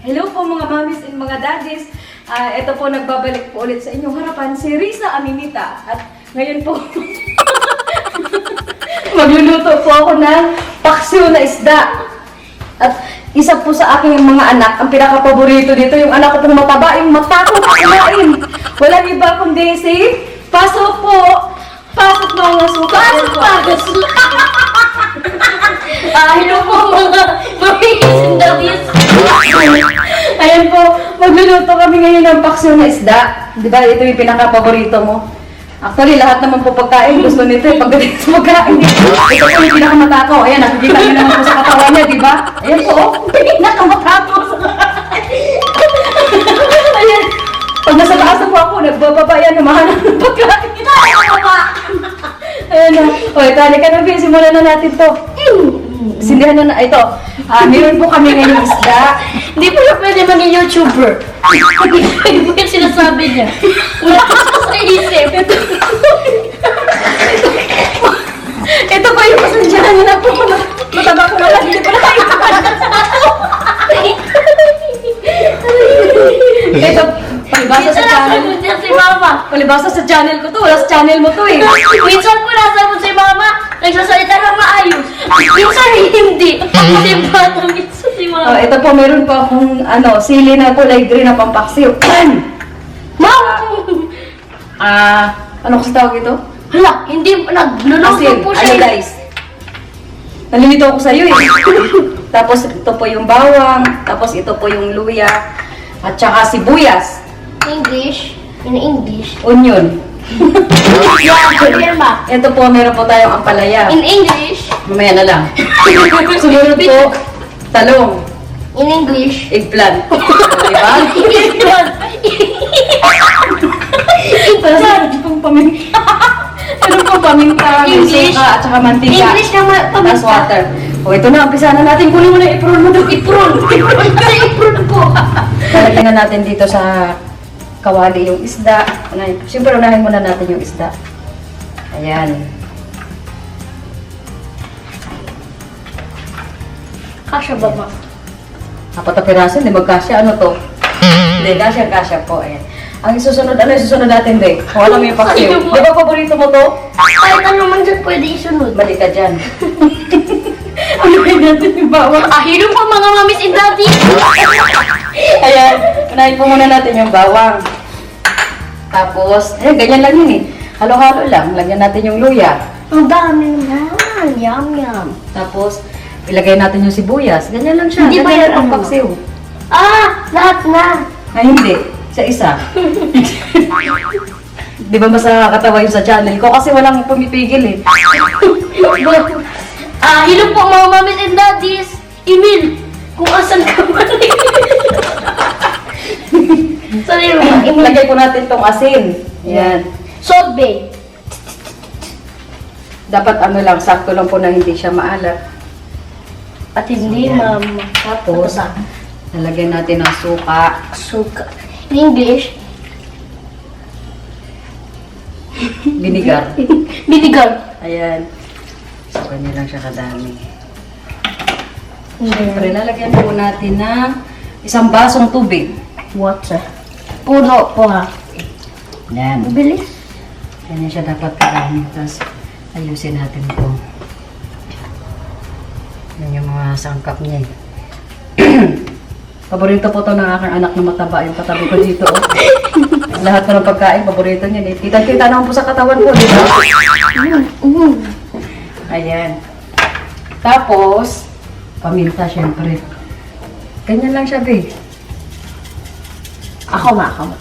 Hello po mga mamis and mga daddies. Ah, ito po nagbabalik po ulit sa inyong harapan si Risa Aminita. At ngayon po magluluto po ako ng paksiw na isda. At isa po sa aking mga anak, ang pinaka-paborito dito, yung anak ko pong mataba, yung matakot kumain. Walang iba kundi si Pasok po! Pasok mga suka! Pasok, pasok! Ah, hello po mga mamis and daddies. Ayan po, magluluto kami ngayon ng paksiw na isda. Di ba, ito yung pinaka-paborito mo. Actually, lahat naman po pagkain, gusto nito eh. Pagdating sa pagkain, ito po yung pinakamatakaw. Ayan, nakikita niyo naman po sa katawan niya, di ba? Ayan po, oh, pinakamatakaw sa Ayan. Pag nasa taas na po ako, nagbababa yan, humahanap ng pagkain. Ayan na. O, ito, halika na, Bin. Simulan na natin to. Sindihan na na. Ito, ah, meron po kami ngayong isda. Hindi po na pwede maging YouTuber. Hindi po yung sinasabi niya. Wala ko sa isip. Ito pa yung pasensyahan niyo na po. Mataba ko na lang. Hindi pa Ito, palibasa sa Minsan nasa channel. niya si Mama. Palibasa sa channel ko to. Wala sa channel mo to eh. Minsan po nasa mo si Mama. Nagsasalita na maayos. Minsan hindi. Kasi bata minsan si Oh, Mama. ito po, meron po akong ano, sili na kulay green na pampaksiw. Mama! Ah, ano kasi tawag ito? Hala, hindi nagluluto Asin. po Ano siya. guys? Nalilito ako sa'yo eh. tapos ito po yung bawang, tapos ito po yung luya, at saka sibuyas, English. In English. onion. Ba? Ito po, meron po tayong ampalaya. In English. Mamaya na lang. Sumunod po, talong, In English. eggplant. diba? Meron pong paminta. Meron pong paminta, may English. suka, at saka mantika. English na ma- Tapos water. O, ito na, umpisa na natin. Kunin mo na yung ipron mo doon. Ipron! Ipron po. Lalagyan na natin dito sa kawali yung isda. Siyempre, unahin muna natin yung isda. Ayan. Kasha ba ma? Apat na piraso, hindi magkasya. Ano to? Hindi, kasya, kasya po. Ayan. Ang susunod, ano yung susunod natin, Be? Kung alam mo yung paksiw. Di ba paborito mo to? Kahit ano man dyan pwede isunod. Balik ka dyan. ano yung natin yung bawang? Ah, hilo po mga mamis and daddy. Ayan, unahin po muna natin yung bawang. Tapos, eh, ganyan lang yun eh. Halo-halo lang. Lagyan natin yung luya. Ang dami naman. Yum, yum. Tapos, ilagay natin yung sibuyas. Ganyan lang siya. Hindi ba yan ang paksiw. Ah, lahat na. Ay, hindi. Sa isa. Di ba mas nakakatawa yung sa channel ko? Kasi walang pumipigil eh. Ah, hilo po mga mamis and daddies. Emil, kung asan ka man. Sorry, mga Emil. Lagay po natin tong asin. Yan. Bay. Dapat ano lang, sakto lang po na hindi siya maalat. At hindi, Ayan. ma'am. Tapos, lalagyan natin ng suka. Suka. In English, Vinegar. vinegar. Ayan. So, ganyan lang siya kadami. Siyempre, lalagyan po natin ng isang basong tubig. water. Puno po ha. Yan. Bilis. Ganyan siya dapat karami. Tapos, ayusin natin po. Yan yung mga sangkap niya eh. Paborito po to ng aking anak na mataba. Yung katabi ko dito. Oh. Lahat po ng pagkain, paborito niya. Eh. Kita-kita naman po sa katawan ko, di ba? Mm. Ayan. Tapos, paminta syempre. Ganyan lang siya, babe. Ako nga, ako nga.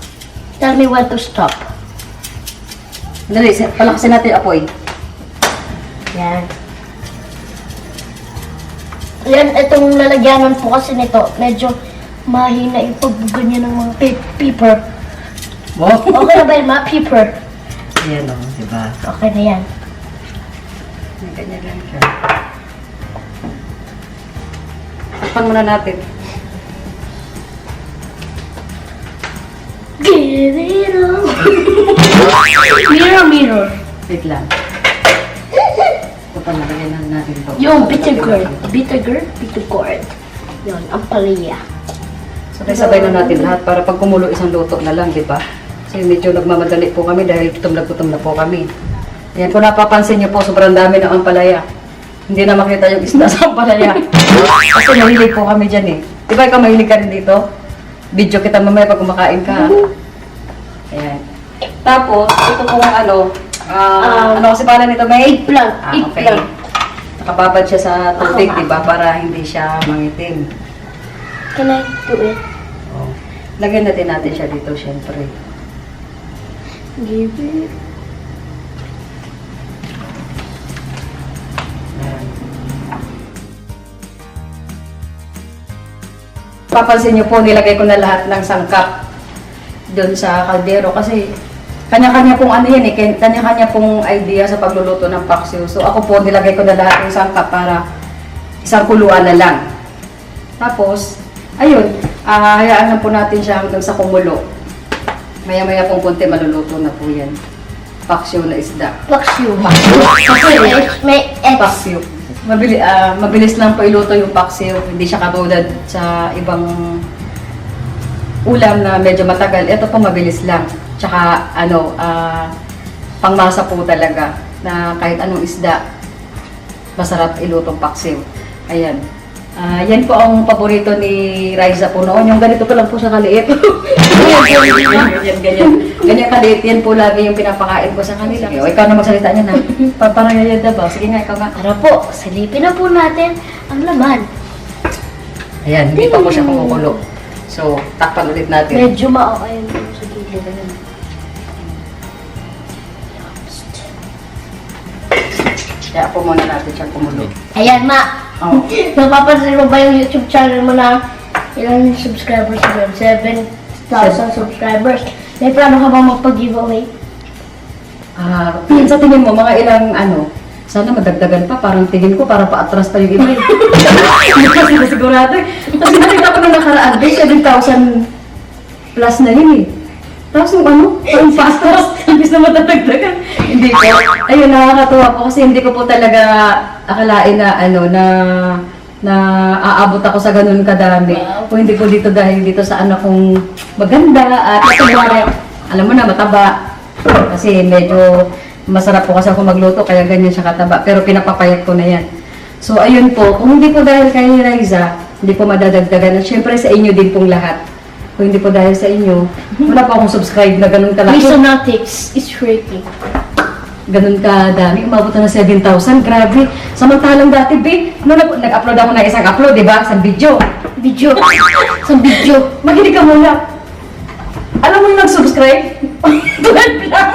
Tell me when to stop. Dali, si- palakasin natin yung apoy. Yan. Yan, itong lalagyanan po kasi nito, medyo mahina yung pagbuga niya ng mga pe- paper. Wow. Okay na ba yun, ma? Paper. Ayan o, di ba? Okay na yan. Ganyan lang siya. Takpan muna natin. All. mirror, mirror. Wait lang. Ito pa, na natin ito. Yung bitter gourd. Bitter gourd? Bitter gourd. Yun, ang palaya. Sabay-sabay na natin lahat para pag kumulo isang luto na lang, di ba? Kasi medyo nagmamadali po kami dahil gutom na gutom na po kami. Ayan, kung napapansin niyo po, sobrang dami ng ampalaya. Hindi na makita yung isda sa ampalaya. Kasi mahilig po kami dyan eh. Di ba ikaw mahilig ka rin dito? Video kita mamaya pag kumakain ka. Ayan. Tapos, ito pong ano, ah, Um, ano kasi pala nito, may Eggplant. Ah, okay. Eggplant. Nakababad siya sa tubig, di ba? Para hindi siya mangitim. Can I do it? Oh. Lagyan natin natin siya dito, syempre. Give it. Papansin niyo po, nilagay ko na lahat ng sangkap doon sa kaldero kasi kanya-kanya pong ano yan eh, kanya- kanya-kanya pong idea sa pagluluto ng paksiw. So ako po, nilagay ko na lahat ng sangkap para isang kuluan na lang. Tapos, ayun, ah hayaan lang po natin siya hanggang sa kumulo. Maya-maya pong konti maluluto na po yan. Paksiw na isda. Paksiw. Paksiw. May, may X. Paksiw. Mabili, ah, mabilis lang po iluto yung paksiw. Hindi siya katulad sa ibang ulam na medyo matagal. Ito po mabilis lang. Tsaka ano, ah, pangmasa po talaga na kahit anong isda, masarap ilutong paksiw. Ayan. Ah, yan po ang paborito ni Riza po noon. Yung ganito pa lang po siya kaliit. ganyan, ganyan, ganyan. Ganyan kaliit. Yan po lagi yung pinapakain ko sa kanila. Sige, o, ikaw na magsalita niya na. Pa parang yayada ba? Sige nga, ikaw nga. Tara po, salipin na po natin ang laman. Ayan, hindi pa po siya kumukulo. So, takpan ulit natin. Medyo maakayin po sa gilid. Ayan. Kaya po muna natin siya kumulo. Ayan, ma. Oh. Napapansin mo ba yung YouTube channel mo na ilang subscribers mo yun? 7,000 subscribers. May plano ka ba magpag-giveaway? Ah, sa tingin mo, mga ilang ano, sana madagdagan pa. Parang tingin ko, para paatras pa yung iba. Hindi kasi na sigurado eh. Kasi nakita ko na nakaraan, eh, 7,000 plus na yun eh. Tapos yung ano, yung pastas, imbis na matadagdagan. Hindi ko. Ayun, nakakatuwa po kasi hindi ko po talaga akalain na ano, na na aabot ako sa ganun kadami. Kung hindi po dito dahil dito sa anak kong maganda at ito alam mo na, mataba. Kasi medyo masarap po kasi ako magluto, kaya ganyan siya kataba. Pero pinapapayat ko na yan. So, ayun po. Kung hindi po dahil kay Riza, hindi po madadagdagan. At syempre sa inyo din pong lahat. Kung hindi po dahil sa inyo, wala pa akong subscribe na ganun kalaki. Misonatics is rating. Ganun kadami. Umabot na ng 7,000. Grabe. Samantalang dati, babe, nung nag- nag-upload ako ng isang upload, di ba? Isang video. Video. Sa video. Makinig ka muna. Alam mo yung nag-subscribe? 12 lang.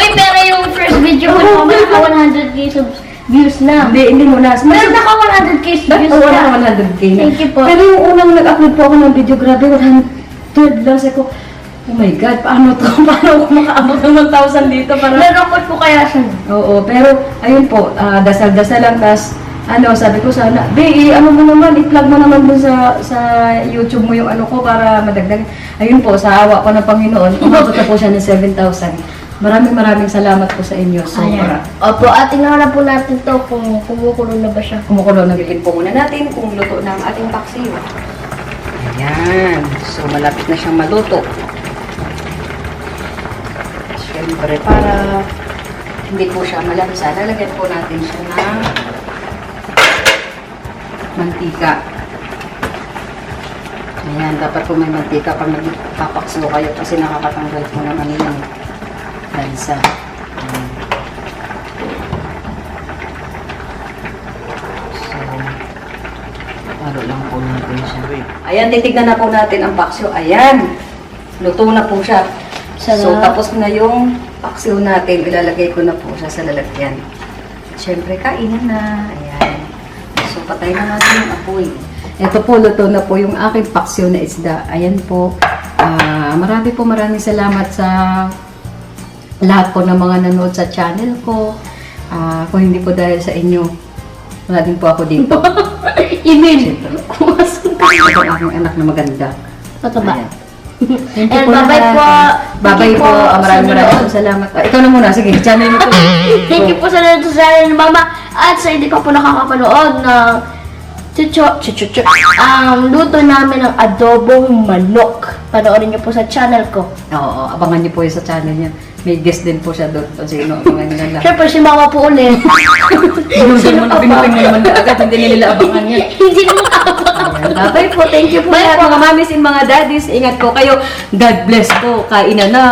Uy, pero yung first video ko, naka 100k subs views na. Hindi, hindi mo na. Pero naka 100k Ba't views wala na. ka 100k na? Thank you po. Pero yung unang nag-upload po ako ng video, grabe, 100 lang. Sabi ko, oh my God, paano to? Paano ako makaabot ng 1,000 dito? Para... Narokot ko kaya siya. Oo, pero ayun po, ah, dasal-dasal lang. Tapos, ano, sabi ko sana, Be, ano mo naman, i-plug mo naman dun sa, sa YouTube mo yung ano ko para madagdag. Ayun po, sa awa po ng Panginoon, umabot na po siya ng 7,000. Maraming maraming salamat po sa inyo. Sobra. Opo, at tingnan na po natin to kung kumukulo na ba siya. Kumukulo na bilhin po muna natin kung luto na ang ating paksiw. Ayan. So, malapit na siyang maluto. Siyempre, para hindi po siya malamsa, lalagyan po natin siya ng mantika. Ayan, dapat po may mantika pag nagpapaksiw kayo kasi nakakatanggal po ng ano lansa. Ayan. So, Halo lang po natin siya. Ayan, titignan na po natin ang paksiw. Ayan, luto na po siya. So, Sarap. tapos na yung paksiw natin. Ilalagay ko na po siya sa lalagyan. Siyempre, kainan na. Ayan. So, patay na natin yung apoy. Ito po, luto na po yung aking paksiw na isda. Ayan po. Ah, marami po maraming salamat sa lahat po ng mga nanood sa channel ko. Ah, kung hindi po dahil sa inyo, wala din po ako dito. Email. Ito ang aking anak na maganda. Mataba. Ayan. Thank And you po bye-bye po. Bye-bye po. po Ah, Maraming maraming nanood. salamat. Ah, ikaw na muna. Sige, channel mo po. Thank you po sa nanonood sa channel ni Mama. At sa hindi pa po nakakapanood ng chucho, chucho, ang luto namin ng adobong manok. Panoorin niyo po sa channel ko. Oo, abangan niyo po yun sa channel niya. May guest din po siya doon. Kung sino, abangan niyo na lang. Siyempre si mama po ulit. Binutin mo na, binutin mo naman agad. Hindi nila abangan yan. Hindi naman Ayan. Bye po. Thank you po Bye lahat po. mga mamis and mga daddies. Ingat po kayo. God bless po. Kainan na.